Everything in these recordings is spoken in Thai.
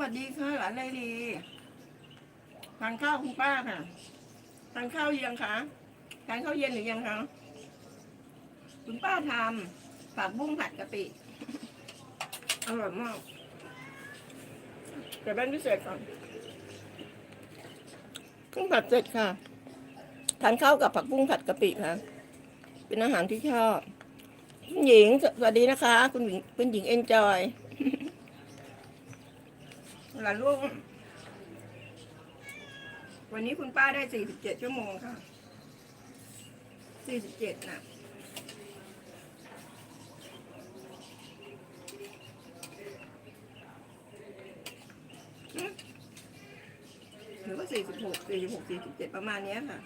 วัสดีค่ะหลานไรลีทานข้าวคุณป้าค่ะทานข้าวยังคะทานข้าวเย็นหรือยังคะคุณป้าทำผักบุ้งผัดกะปิอร่อยมากเดี๋ยวแบนพิเศษก่อนเพิ่งผัดเสร็จค่ะทานข้าวกับผักบุ้งผัดกะปิค่ะ เป็นอาหารที่ชอบคุณหญิงสวัสดีนะคะ คุณหญิงคุณหญิงเอนจอย ลานลูกวันนี้คุณป้าได้สี่สิบเจ็ดชั่วโมงค่ะสี่สิบเจ็ดน่ะหรือว่าสี่สิบหกสี่สิบหกสี่สิบเจ็ดประมาณนี้ค่ะ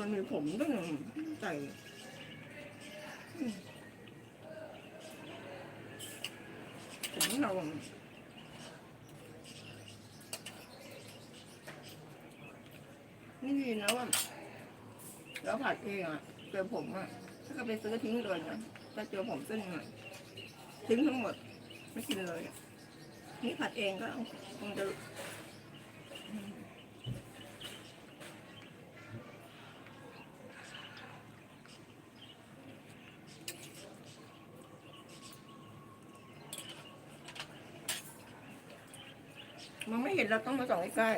มันมีผมด้วยนะใส่อืม ผมเรานี่ดีนะว่าเราผัดเองอะเจอผมอะถ้าก็ไปซื้อทิ้งเลยนะถ้าเจอผมเส้งอะทิ้งทั้งหมด ไม่กินเลย นี่ผัดเองก็คงจะมันไม่เห็นเราต้องมาส่องใกล้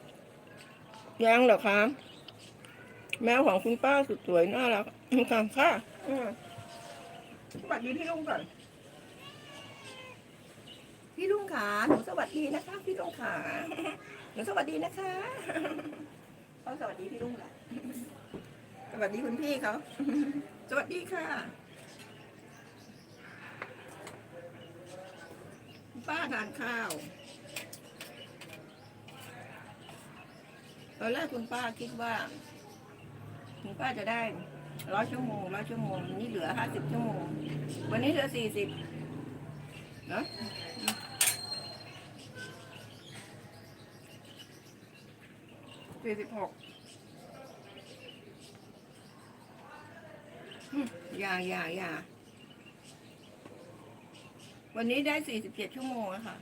ๆยังเหรอคะแมวของคุณป้าสุดสวยน่ารักค่ะค่ะอืมสวัสดีพี่ลุงก่อน พี่ลุงขาหนูสวัสดีนะคะ พี่ลุงขาหนูสวัสดีนะคะเขาสวัสดีพี่ลุงแหละสวัสดีคุณพี่เขาสวัสดีค่ะคุณป้าทานข้าว ตอนแรกคุณป้าคิดว่า คุณป้าจะได้ร้อยชั่วโมงร้อยชั่วโมงนนี้เหลือห้าสิบชั่วโมง วันนี้เหลือสี่สิบเนาะสี่สิบหกอย่าอย่าอย่าวันนี้ได้สี่สิบเจ็ดชั่วโมงค่ะ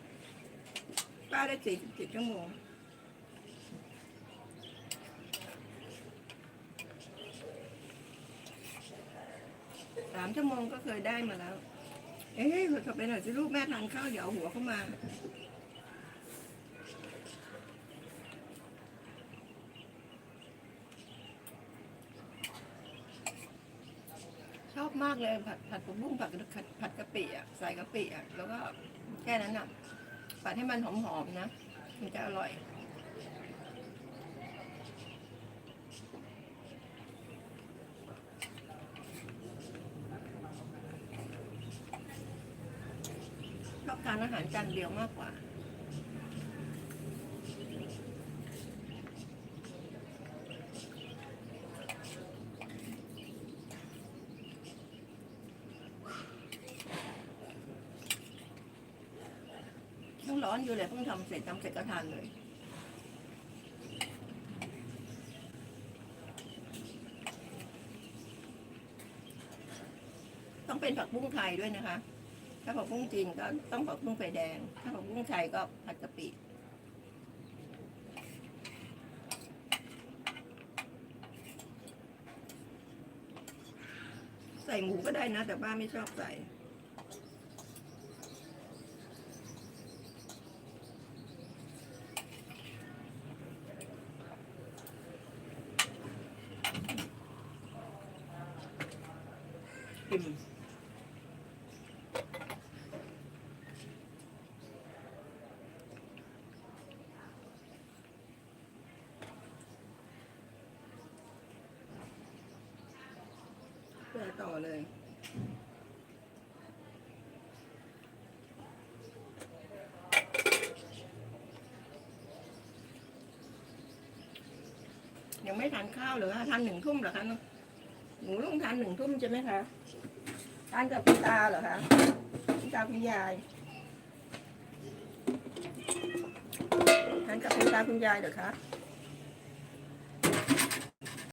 ป้าได้สี่สิบเจ็ดชั่วโมง สามชั่วโมงก็เคยได้มาแล้ว เอ๊ะขอไปหน่อยสิลูกแม่ทานข้าวเดี๋ยวเอาหัวเข้ามาชอบมากเลยผัดผัดผักบุ้งผัดผัดผัดกะปิอะใส่กะปิอะแล้วก็แค่นั้นอะผัดให้มันหอมๆนะ มันจะอร่อย ทานอาหารจานเดียวมากกว่า ยังร้อนอยู่เลยเพิ่งทำเสร็จทำเสร็จก็ทานเลยต้องเป็นผักบุ้งไทยด้วยนะคะ ถ้าผักบุ้งจีนก็ต้องผักบุ้งไฟแดง ถ้าผักบุ้งไทยก็ผัดกะปิใส่หมูก็ได้นะ แต่ป้าไม่ชอบใส่ อิ่ม ปต่อเลยยังไม่ทานข้าวเหรอคะทานหนึ่งทุ่มเหรอคะหนูต้องทานหนึ่งทุ่มใช่ไหมคะทานกับคุณตาเหรอคะคุณตาคุณยายทานกับคุณตาคุณยายเหรอคะ